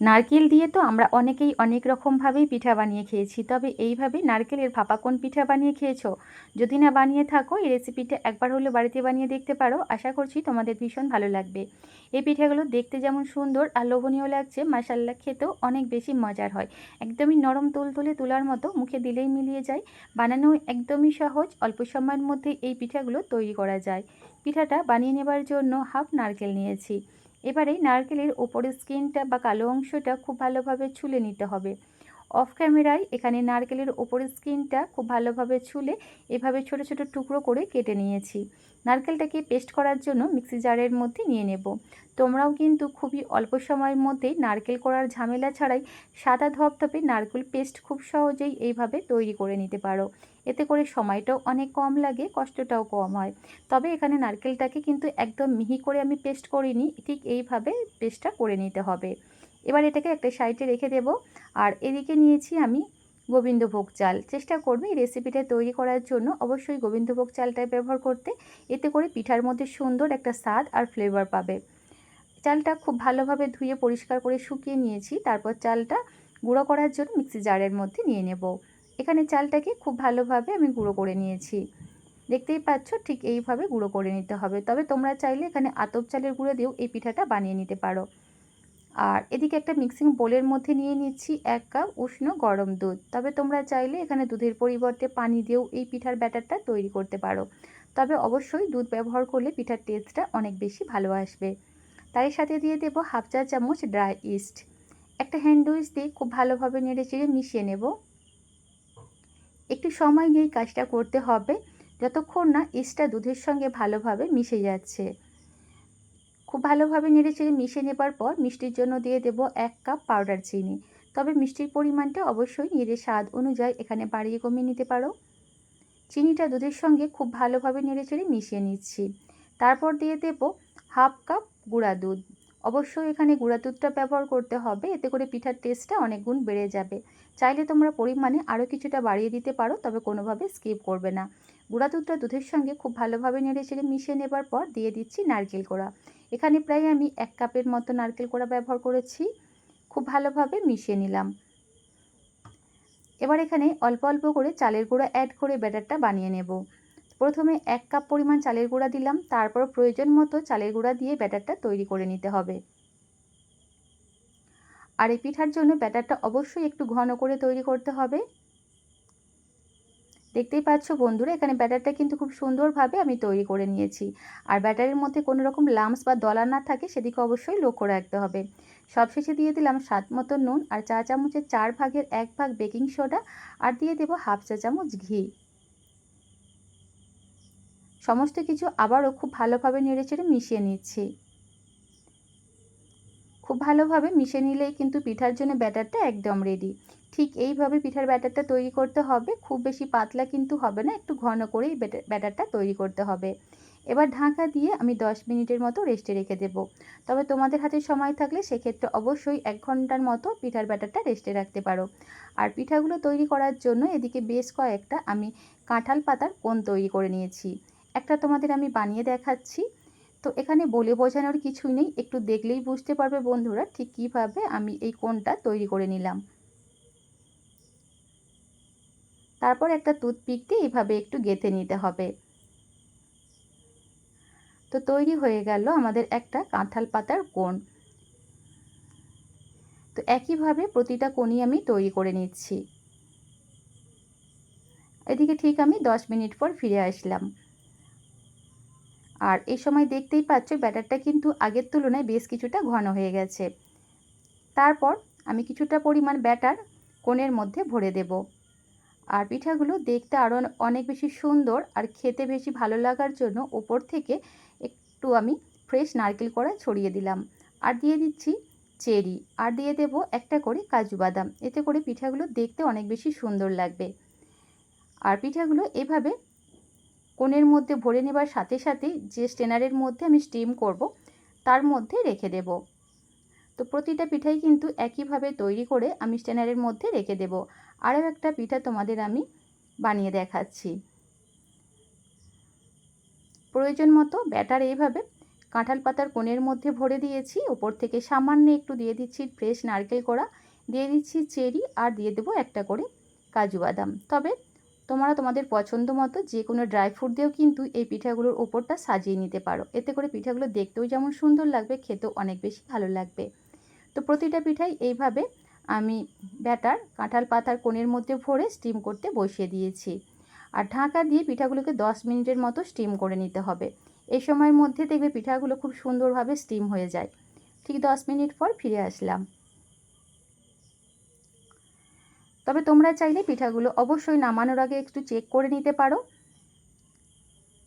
নারকেল দিয়ে তো আমরা অনেকেই অনেক রকমভাবেই পিঠা বানিয়ে খেয়েছি। তবে এইভাবে নারকেলের ভাপাকন পিঠা বানিয়ে খেয়েছো? যদি না বানিয়ে থাকো, এই রেসিপিটা একবার হলে বাড়িতে বানিয়ে দেখতে পারো। আশা করছি তোমাদের ভীষণ ভালো লাগবে। এই পিঠাগুলো দেখতে যেমন সুন্দর আর লোভনীয় লাগছে মাসাল্লা খেতেও অনেক বেশি মজার হয়। একদমই নরম তুলতুলে তোলার মতো, মুখে দিলেই মিলিয়ে যায়। বানানো একদমই সহজ, অল্প সময়ের মধ্যে এই পিঠাগুলো তৈরি করা যায়। পিঠাটা বানিয়ে নেবার জন্য হাফ নারকেল নিয়েছি। এবারে নারকেলের ওপরের স্কিনটা বা কালো অংশটা খুব ভালোভাবে ছুলে নিতে হবে। অফ ক্যামেরায় এখানে নারকেলের ওপরের স্কিনটা খুব ভালোভাবে ছুলে এভাবে ছোট ছোট টুকরো করে কেটে নিয়েছি। নারকেলটাকে পেস্ট করার জন্য মিক্সি জারের মধ্যে নিয়ে নেব। তোমরাও কিন্তু খুবই অল্প সময়ের মধ্যেই নারকেল করার ঝামেলা ছাড়াই সাদা ধপধপে নারকেল পেস্ট খুব সহজেই এইভাবে তৈরি করে নিতে পারো। এতে করে সময়টাও অনেক কম লাগে, কষ্টটাও কম হয়। তবে এখানে নারকেলটাকে কিন্তু একদম মিহি করে আমি পেস্ট করিনি, ঠিক এইভাবে পেস্টটা করে নিতে হবে। এবার এটাকে একটা সাইডে রেখে দেব। আর এদিকে নিয়েছি আমি গোবিন্দভোগ চাল। চেষ্টা করবে এই রেসিপিটা তৈরি করার জন্য। অবশ্যই গোবিন্দভোগ চালটাই ব্যবহার করতে। এতে করে পিঠার মধ্যে সুন্দর একটা স্বাদ আর ফ্লেভার পাবে। চালটা খুব ভালোভাবে ধুয়ে পরিষ্কার করে শুকিয়ে নিয়েছি। তারপর চালটা গুঁড়ো করার জন্য মিক্সি জারের মধ্যে নিয়ে নেব। এখানে চালটাকে খুব ভালোভাবে আমি গুঁড়ো করে নিয়েছি। দেখতেই পাচ্ছ ঠিক এইভাবে গুঁড়ো করে নিতে হবে। তবে তোমরা চাইলে এখানে আতপ চালের গুঁড়ো দিয়েও এই পিঠাটা বানিয়ে নিতে পারো। আর এদিকে একটা মিক্সিং বোলের মধ্যে নিয়ে নিচ্ছি এক কাপ উষ্ণ গরম দুধ। তবে তোমরা চাইলে এখানে দুধের পরিবর্তে পানি দিয়েও এই পিঠার ব্যাটারটা তৈরি করতে পারো। তবে অবশ্যই দুধ ব্যবহার করলে পিঠার টেস্টটা অনেক বেশি ভালো আসবে। তাই সাথে দিয়ে দেব হাফ চা চামচ ড্রাই ইস্ট একটা হ্যান্ড উইচ দিয়ে খুব ভালোভাবে নেড়ে চেড়ে মিশিয়ে নেব। একটু সময় নিয়েই কাজটা করতে হবে, যতক্ষণ না ইস্টটা দুধের সঙ্গে ভালোভাবে মিশে যাচ্ছে। খুব ভালোভাবে নেড়ে চেড়ে মিশিয়ে নেবার পর মিষ্টির জন্য দিয়ে দেব এক কাপ পাউডার চিনি। তবে মিষ্টির পরিমাণটা অবশ্যই নিজের স্বাদ অনুযায়ী এখানে বাড়িয়ে কমিয়ে নিতে পারো। চিনিটা দুধের সঙ্গে খুব ভালোভাবে নেড়ে চেড়ে মিশিয়ে নিচ্ছি। তারপর দিয়ে দেব হাফ কাপ গুঁড়া দুধ। অবশ্যই এখানে গুঁড়া দুধটা ব্যবহার করতে হবে, এতে করে পিঠার টেস্টটা অনেক গুণ বেড়ে যাবে। চাইলে তোমরা পরিমাণে আরও কিছুটা বাড়িয়ে দিতে পারো, তবে কোনোভাবে স্কিপ করবে না। গুঁড়া দুধটা দুধের সঙ্গে খুব ভালোভাবে নেড়ে চেড়ে মিশিয়ে নেবার পর দিয়ে দিচ্ছি নারকেল কোড়া। এখানে প্রায় আমি এক কাপের মতো নারকেল কোড়া ব্যবহার করেছি। খুব ভালোভাবে মিশিয়ে নিলাম। এবার এখানে অল্প অল্প করে চালের গুঁড়া অ্যাড করে ব্যাটারটা বানিয়ে নেব। প্রথমে এক কাপ পরিমাণ চালের গুঁড়া দিলাম, তারপর প্রয়োজন মতো চালের গুঁড়া দিয়ে ব্যাটারটা তৈরি করে নিতে হবে। আর এই পিঠার জন্য ব্যাটারটা অবশ্যই একটু ঘন করে তৈরি করতে হবে। দেখতেই পাচ্ছ বন্ধুরা, এখানে ব্যাটারটা কিন্তু খুব সুন্দরভাবে আমি তৈরি করে নিয়েছি। আর ব্যাটারের মধ্যে কোনো রকম লামস বা দলা না থাকে, সেদিকে অবশ্যই লক্ষ্য রাখতে হবে। সবশেষে দিয়ে দিলাম স্বাদ মতো নুন আর চা চামচের চার ভাগের এক ভাগ বেকিং সোডা আর দিয়ে দেবো হাফ চা চামচ ঘি। সমস্ত কিছু আবারও খুব ভালোভাবে নেড়ে চেড়ে মিশিয়ে নিচ্ছি। খুব ভালোভাবে মিশে নিলেই কিন্তু পিঠার জন্য ব্যাটারটা একদম রেডি ঠিক এইভাবে পিঠার ব্যাটারটা তৈরি করতে হবে, খুব বেশি পাতলা কিন্তু হবে না, একটু ঘন করেই ব্যাটারটা তৈরি করতে হবে। এবার ঢাকা দিয়ে আমি 10 মিনিটের মতো রেস্টে রেখে দেব। তবে তোমাদের হাতে সময় থাকলে সেক্ষেত্রে অবশ্যই এক ঘণ্টার মতো পিঠার ব্যাটারটা রেস্টে রাখতে পারো। আর পিঠাগুলো তৈরি করার জন্য এদিকে বেশ কয়েকটা আমি কাঁঠাল পাতার কোন তৈরি করে নিয়েছি। একটা তোমাদের আমি বানিয়ে দেখাচ্ছি। তো এখানে বলে বোঝানোর কিছুই নেই, একটু দেখলেই বুঝতে পারবে বন্ধুরা ঠিক কীভাবে আমি এই কোনটা তৈরি করে নিলাম। তারপর একটা টুথপিক দিয়ে এইভাবে একটু গেঁথে নিতে হবে। তো তৈরি হয়ে গেল আমাদের একটা কাঁঠাল পাতার কোণ। তো একইভাবে প্রতিটা কোণই আমি তৈরি করে নিচ্ছি। এদিকে ঠিক আমি দশ মিনিট পর ফিরে আসলাম। আর এই সময় দেখতেই পাচ্ছ ব্যাটারটা কিন্তু আগের তুলনায় বেশ কিছুটা ঘন হয়ে গেছে। তারপর আমি কিছুটা পরিমাণ ব্যাটার কোণের মধ্যে ভরে দেব। আর পিঠাগুলো দেখতে আরও অনেক বেশি সুন্দর আর খেতে বেশি ভালো লাগার জন্য ওপর থেকে একটু আমি ফ্রেশ নারকেল কড়া ছড়িয়ে দিলাম। আর দিয়ে দিচ্ছি চেরি। আর দিয়ে দেব একটা করে কাজু বাদাম। এতে করে পিঠাগুলো দেখতে অনেক বেশি সুন্দর লাগবে। আর পিঠাগুলো এভাবে কোণের মধ্যে ভরে নেবার সাথে সাথে যে স্টেনারের মধ্যে আমি স্টিম করব, তার মধ্যে রেখে দেব। তো প্রতিটা পিঠাই কিন্তু একইভাবে তৈরি করে আমি স্টেনারের মধ্যে রেখে দেব। আরও একটা পিঠা তোমাদের আমি বানিয়ে দেখাচ্ছি। প্রয়োজন মতো ব্যাটার এইভাবে কাঁঠাল পাতার কোণের মধ্যে ভরে দিয়েছি। ওপর থেকে সামান্য একটু দিয়ে দিচ্ছি ফ্রেশ নারকেল কোড়া, দিয়ে দিচ্ছি চেরি আর দিয়ে দেবো একটা করে কাজু বাদাম। তবে তোমরা তোমাদের পছন্দ মতো যে কোনো ড্রাই ফ্রুট দিয়েও কিন্তু এই পিঠাগুলোর ওপরটা সাজিয়ে নিতে পারো। এতে করে পিঠাগুলো দেখতেও যেমন সুন্দর লাগবে, খেতেও অনেক বেশি ভালো লাগবে। তো প্রতিটা পিঠাই এইভাবে আমি ব্যাটার কাঁঠাল পাতার কোণের মধ্যে ভরে স্টিম করতে বসিয়ে দিয়েছি। আর ঢাকা দিয়ে পিঠাগুলোকে দশ মিনিটের মতো স্টিম করে নিতে হবে। এই সময়ের মধ্যে দেখবে পিঠাগুলো খুব সুন্দরভাবে স্টিম হয়ে যায়। ঠিক দশ মিনিট পর ফিরে আসলাম। তবে তোমরা চাইলে পিঠাগুলো অবশ্যই নামানোর আগে একটু চেক করে নিতে পারো।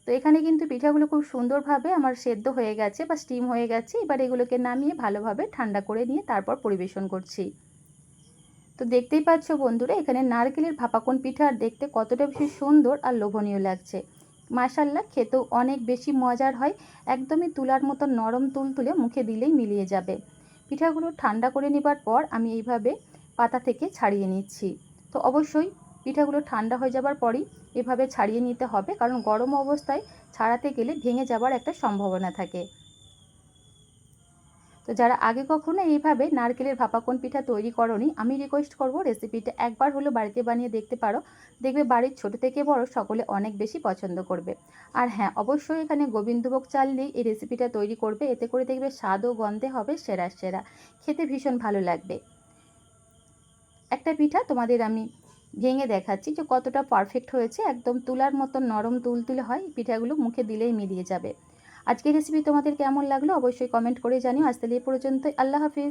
তো এখানে কিন্তু পিঠাগুলো খুব সুন্দরভাবে আমার সেদ্ধ হয়ে গেছে বা স্টিম হয়ে গেছে। এবার এগুলোকে নামিয়ে ভালোভাবে ঠান্ডা করে নিয়ে তারপর পরিবেশন করছি। তো দেখতেই পাচ্ছ বন্ধুরা, এখানে নারকেলের ভাপাকন পিঠা দেখতে কতটা বেশি সুন্দর আর লোভনীয় লাগছে। মাসাল্লা খেতেও অনেক বেশি মজার হয়। একদমই তুলার মতো নরম তুল তুলে মুখে দিলেই মিলিয়ে যাবে। পিঠাগুলো ঠান্ডা করে নেবার পর আমি এইভাবে পাতা থেকে ছাড়িয়ে নিচ্ছি। তো অবশ্যই পিঠাগুলো ঠান্ডা হয়ে যাবার পরই এভাবে ছাড়িয়ে নিতে হবে, কারণ গরম অবস্থায় ছাড়াতে গেলে ভেঙে যাবার একটা সম্ভাবনা থাকে। তো যারা আগে কখনো এইভাবে নারকেলের ভাপাকন পিঠা তৈরি করনি, আমি রিকোয়েস্ট করব রেসিপিটা একবার হলেও বাড়িতে বানিয়ে দেখতে পারো। দেখবে বাড়ির ছোট থেকে বড় সকলে অনেক বেশি পছন্দ করবে। আর হ্যাঁ অবশ্যই এখানে গোবিন্দভোগ চাল দিয়ে এই রেসিপিটা তৈরি করবে, এতে করে দেখবে স্বাদ ও গন্ধে হবে সেরা সেরা। খেতে ভীষণ ভালো লাগবে। একটা পিঠা তোমাদের আমি ভেঙে দেখাচ্ছি যে কতটা পারফেক্ট হয়েছে। একদম তুলার মতো নরম তুলতুলে হয় পিঠাগুলো মুখে দিলেই মিলিয়ে যাবে। আজকের রেসিপি তোমাদের কেমন লাগল অবশ্যই কমেন্ট করে জানিও। আজ তাহলে এ পর্যন্ত আল্লাহ হাফিজ।